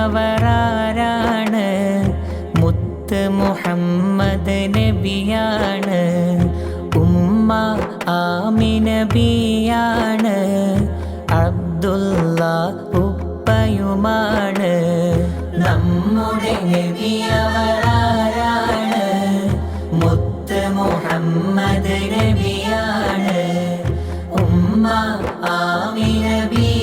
നബി അവരാരാണ് മുത്ത് മുഹമ്മദ് നബിയാണ്. ഉമ്മ ആമിനബിയാണ് അബ്ദുള്ള ഉപ്പയുമാണ്. നമ്മുടെ നബി അവരാരാണ്? മുത്ത് മുഹമ്മദ് നബിയാണ്. ഉമ്മ ആമിനബിയാണ്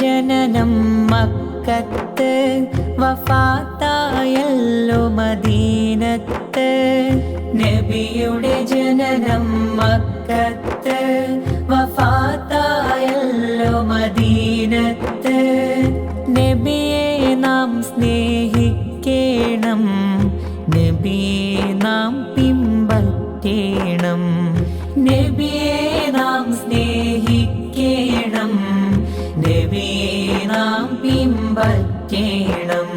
ജനനം മക്കത്ത് വഫാത്തായല്ലോ മദീനത്ത്. നബിയുടെ ജനനം മക്കത്ത് വഫാത്തായല്ലോ മദീനത്ത്. നബിയെ നാം സ്നേഹിക്കണം നബിയെ നാം പിമ്പറ്റേണം കേണം